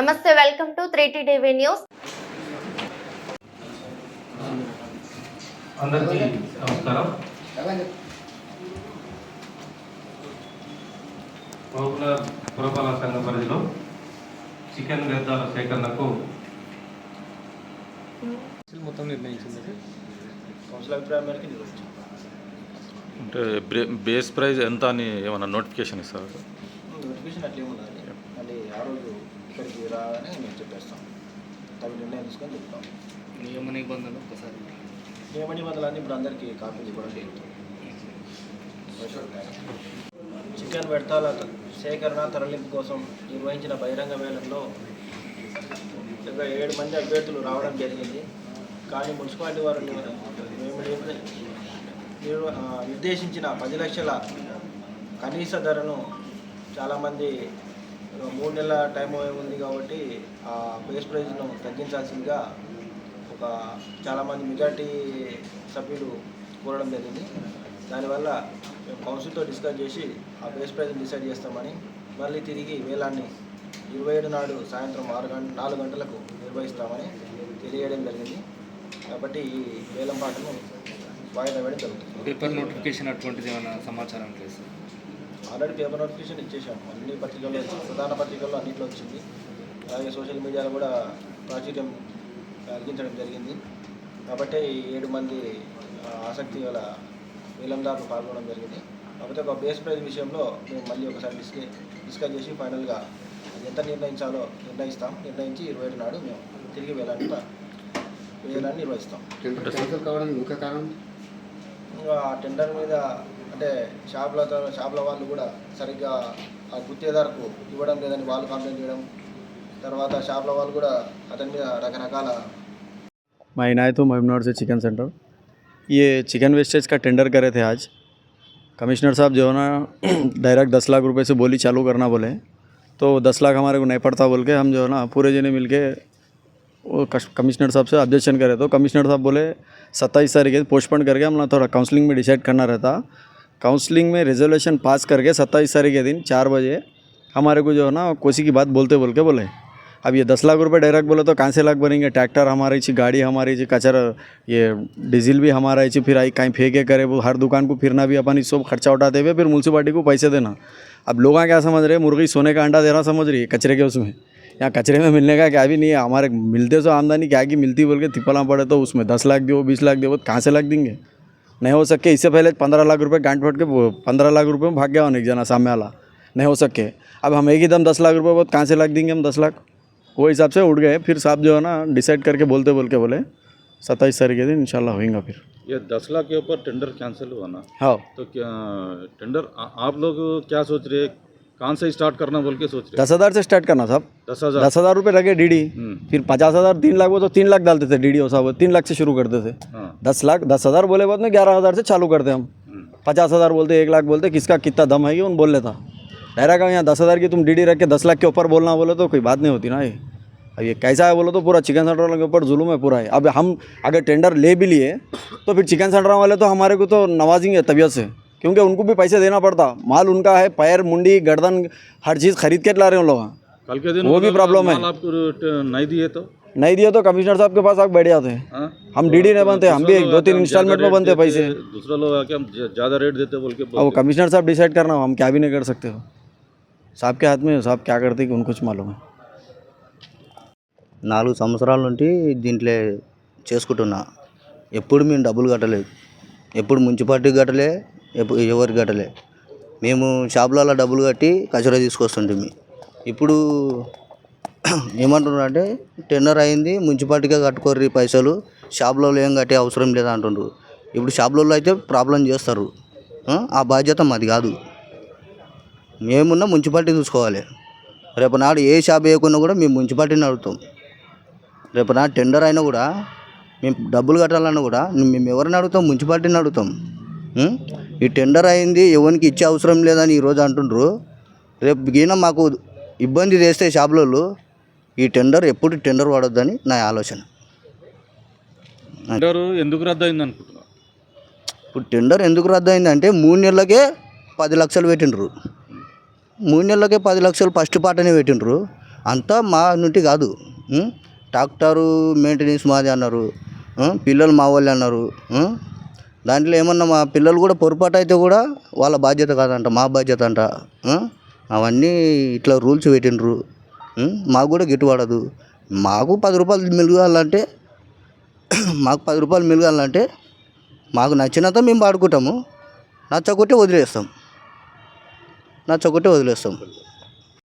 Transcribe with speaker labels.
Speaker 1: నమస్తే welcome to three TV news.
Speaker 2: అందరికీ నమస్కారం. పురపాలక సంఘ పరిధిలో చికెన్ వ్యర్థాల సేకరణకు
Speaker 3: మొత్తం నిర్ణయించింది.
Speaker 4: కౌన్సిల్ అభిప్రాయం మేరకు నిర్వహించాం
Speaker 5: అంటే బేస్ ప్రైస్ ఎంత అని ఏమైనా నోటిఫికేషన్ ఇస్తారు?
Speaker 4: నోటిఫికేషన్ అట్లే ఉన్నది మళ్ళీ ఆ రోజు ఇక్కడికి రాగానే మేము చెప్పేస్తాం. తగు నిర్ణయం తీసుకొని చెప్తాం.
Speaker 3: నియమ నిబంధనలు ఒకసారి
Speaker 4: నియమ నిబంధనలన్నీ ఇప్పుడు అందరికీ కాపీలు ఇవ్వడం జరుగుతుంది చికెన్ వ్యర్థాల సేకరణ తరలింపు కోసం నిర్వహించిన బహిరంగ వేలంలో ఏడు మంది అభ్యర్థులు రావడం జరిగింది. కానీ మున్సిపాలిటీ వారు నిర్దేశించిన పది లక్షల కనీస ధరను చాలామంది మూడు నెలల టైం ఉంది కాబట్టి ఆ బేస్ ప్రైజ్ను తగ్గించాల్సిందిగా ఒక చాలామంది మెజార్టీ సభ్యులు కోరడం జరిగింది. దానివల్ల మేము కౌన్సిల్తో డిస్కస్ చేసి ఆ బేస్ ప్రైజ్ని డిసైడ్ చేస్తామని మళ్ళీ తిరిగి వేలాన్ని ఇరవై ఏడు నాడు సాయంత్రం ఆరు గంట నాలుగు గంటలకు నిర్వహిస్తామని తెలియడం జరిగింది. కాబట్టి ఈ వేలం పాటను వాయిదా వేయడం జరుగుతుంది.
Speaker 3: పేపర్ నోటిఫికేషన్ అటువంటిది ఏమైనా సమాచారం లేదు
Speaker 4: ఆల్రెడీ పేపర్ నోటిఫికేషన్ ఇచ్చేసాము అన్ని పత్రికల్లో ప్రధాన పత్రికల్లో అన్నింటిలో వచ్చింది. అలాగే సోషల్ మీడియాలో కూడా ప్రాచుర్యం కలిగించడం జరిగింది. కాబట్టి ఏడు మంది ఆసక్తి గల వేలందారులు పాల్గొనడం జరిగింది. కాకపోతే ఒక బేస్ ప్రైజ్ విషయంలో మేము మళ్ళీ ఒకసారి డిస్క డిస్కస్ చేసి ఫైనల్గా ఎంత నిర్ణయించాలో నిర్ణయిస్తాం. నిర్ణయించి ఇరవై ఏడు నాడు మేము తిరిగి వేలాన్ని వేలాన్ని నిర్వహిస్తాం.
Speaker 6: ముఖ్య కారణం?
Speaker 4: ఇంకా ఆ టెండర్ మీద అంటే షాపుల త- షాపుల వాళ్ళు కూడా సరిగ్గా ఆ గుత్తేదారుకు ఇవ్వడం లేదని వాళ్ళు కంప్లైంట్ చేయడం తర్వాత షాపుల వాళ్ళు కూడా అతని మీద రకరకాల
Speaker 7: मैं इनायत हूँ महिमनगर से चिकन सेंटर ये चिकन वेस्टेज का टेंडर करे थे आज कमिश्नर साहब जो है ना डायरेक्ट दस लाख रुपए से बोली चालू करना बोले तो दस लाख हमारे को नहीं पड़ता बोल के हम जो है ना पूरे जने मिल के वो कश- कमिश्नर साहब से ऑब्जेक्शन करे तो कमिश्नर साहब बोले सत्ताईस तारीख है पोस्टपोन करके हम ना थोड़ा काउंसलिंग में डिसाइड करना रहता काउंसलिंग में रेजोल्यूशन पास करके सत्ताईस तारीख के दिन चार बजे हमारे को जो है ना कोसी की बात बोलते बोल के बोले। अब ये दस लाख रुपए डायरेक्ट बोले तो कहाँ से लाख बनेंगे? ट्रैक्टर हमारी ची, गाड़ी हमारी ची, कचर, ये डीजल भी हमारा ची, फिर आई कहीं फेंके करे, वो हर दुकान को फिरना भी, अपन सब खर्चा उठाते हुए फिर म्यूनसिपाली को पैसे देना। अब लोग क्या समझ रहे मुर्गी सोने का अंडा देना समझ रही है कचरे के उसमें। यहाँ कचरे में मिलने का क्या भी नहीं है, हमारे मिलते तो आमदनी क्या की मिलती बोल के तिपला पड़े तो उसमें दस लाख दो, बीस लाख दो कहाँ से लाख देंगे? नहीं हो सके। इससे पहले पंद्रह लाख रुपये गांठ फट के पंद्रह लाख रुपये में भाग गया एक जना सामने वाला। नहीं हो सके। अब हम एक ही दम दस लाख रुपये बहुत कहाँ से लाख देंगे हम दस लाख? वो हिसाब से उड़ गए। फिर साहब जो है ना डिसाइड करके बोलते बोल के बोले सत्ताईस तारीख के दिन इनशाला होएगा फिर।
Speaker 5: ये दस लाख के ऊपर टेंडर कैंसिल हुआ ना?
Speaker 7: हाँ।
Speaker 5: तो क्या टेंडर आ- आप लोग क्या सोच रहे हैं? कहाँ से स्टार्ट करना बोल के सोच रहे
Speaker 7: दस हज़ार से स्टार्ट करना साहब
Speaker 5: दस हज़ार।
Speaker 7: दस हज़ार रुपये लगे डीडी
Speaker 5: हम्म।
Speaker 7: फिर पचास हज़ार तीन लाख वो तो तीन लाख डालते थे डीडी साहब। तीन लाख से शुरू करते थे।
Speaker 5: हाँ।
Speaker 7: दस लाख दस हज़ार बोले बाद में ग्यारह हज़ार से चालू करते हम।
Speaker 5: हम्म।
Speaker 7: पचास हज़ार बोलते एक लाख बोलते किसका कितना दम है ये उन बोल लेता। डायरेक्ट यहाँ दस हज़ार की तुम डीडी रख के दस लाख के ऊपर बोलना बोले तो कोई बात नहीं होती ना ये। अब ये कैसा है बोलो तो पूरा चिकन सेंटर वालों के ऊपर जुलूम है पूरा है अब हम अगर टेंडर ले भी लिए तो फिर चिकन सेंटर वाले तो हमारे को तो नवाजेंगे तबीयत से। क्योंकि उनको भी पैसे देना पड़ता माल उनका है पैर मुंडी गर्दन हर चीज़ खरीद के ला रहे हैं उन लोग
Speaker 5: कल के दिन
Speaker 7: वो भी
Speaker 5: अगर
Speaker 7: problem है।
Speaker 5: माल आपको ट- नहीं दिए तो
Speaker 7: नहीं दिए तो कमिश्नर साहब के पास आके बैठ जाते हैं
Speaker 5: हाँ
Speaker 7: हम डीडी नहीं बनते हम भी
Speaker 5: दूसरा
Speaker 7: एक
Speaker 5: लोग
Speaker 7: दो तीन
Speaker 5: आके हम
Speaker 7: इंस्टॉलमेंट में
Speaker 5: ज़्यादा
Speaker 7: बनते
Speaker 5: रेट
Speaker 7: पैसे
Speaker 5: देते, दूसरा लोग आके हम ज- ज़्यादा रेट देते बोल के
Speaker 7: अब वो
Speaker 5: बोलते।
Speaker 7: कमिश्नर साहब डिसाइड करना हम क्या भी नहीं कर सकते हो साहब के हाथ में है, साहब क्या करते हैं कि उनको कुछ मालूम है
Speaker 8: నాలుగు సంవత్సరాల నుండి దీంట్లో చేసుకుంటున్నా ఎప్పుడు మేము డబ్బులు కట్టలేదు ఎప్పుడు మున్సిపాలిటీ కట్టలే ఎప్పుడు కట్టలే. మేము షాపులలో డబ్బులు కట్టి కచరా తీసుకొస్తుంటిమి. ఇప్పుడు ఏమంటున్నారు అంటే టెండర్ అయింది మున్సిపాలిటీగా కట్టుకోర్రి పైసలు షాపులలో ఏం కట్టే అవసరం లేదా అంటుండ్రు. ఇప్పుడు షాపులలో అయితే ప్రాబ్లం చేస్తారు. ఆ? బాధ్యత మాది కాదు. మేమున్న మున్సిపాలిటీ చూసుకోవాలి. రేపు నాడు ఏ షాప్ వేయకున్నా కూడా మేము మున్సిపాలిటీని అడుగుతాం. రేపు నా టెండర్ అయినా కూడా మేము డబ్బులు కట్టాలన్నా కూడా మేము ఎవరిని అడుగుతాం? మున్సిపాలిటీని అడుగుతాం. ఈ టెండర్ అయింది ఎవరికి ఇచ్చే అవసరం లేదని ఈరోజు అంటుండ్రు. రేపు గిన మాకు ఇబ్బంది చేస్తే షాపులలో ఈ టెండర్ ఎప్పుడు టెండర్ పడొద్దని నా ఆలోచన.
Speaker 5: టెండర్ ఎందుకు రద్దు అయింది అనుకుంటున్నా
Speaker 8: ఇప్పుడు టెండర్ ఎందుకు రద్దు అయిందంటే మూడు నెలలకే పది లక్షలు పెట్టిండ్రు. మూడు నెలలకే పది లక్షలు ఫస్ట్ పాటనే పెట్టిండ్రు. అంతా మా నుండి కాదు? ట్రాక్టరు మెయింటెనెన్స్ మాది అన్నారు? పిల్లలు మా వాళ్ళే అన్నారు? దాంట్లో ఏమన్నా మా పిల్లలు కూడా పొరపాటు అయితే కూడా వాళ్ళ బాధ్యత కాదంట మా బాధ్యత అంట. అవన్నీ ఇట్లా రూల్స్ పెట్టిండ్రు. మాకు కూడా గిట్టుబడదు మాకు పది రూపాయలు మిలగాలంటే మాకు పది రూపాయలు మిలగాలంటే మాకు నచ్చినంత మేము వాడుకుంటాము. నచ్చకొట్టే వదిలేస్తాం. నచ్చకొట్టే వదిలేస్తాం.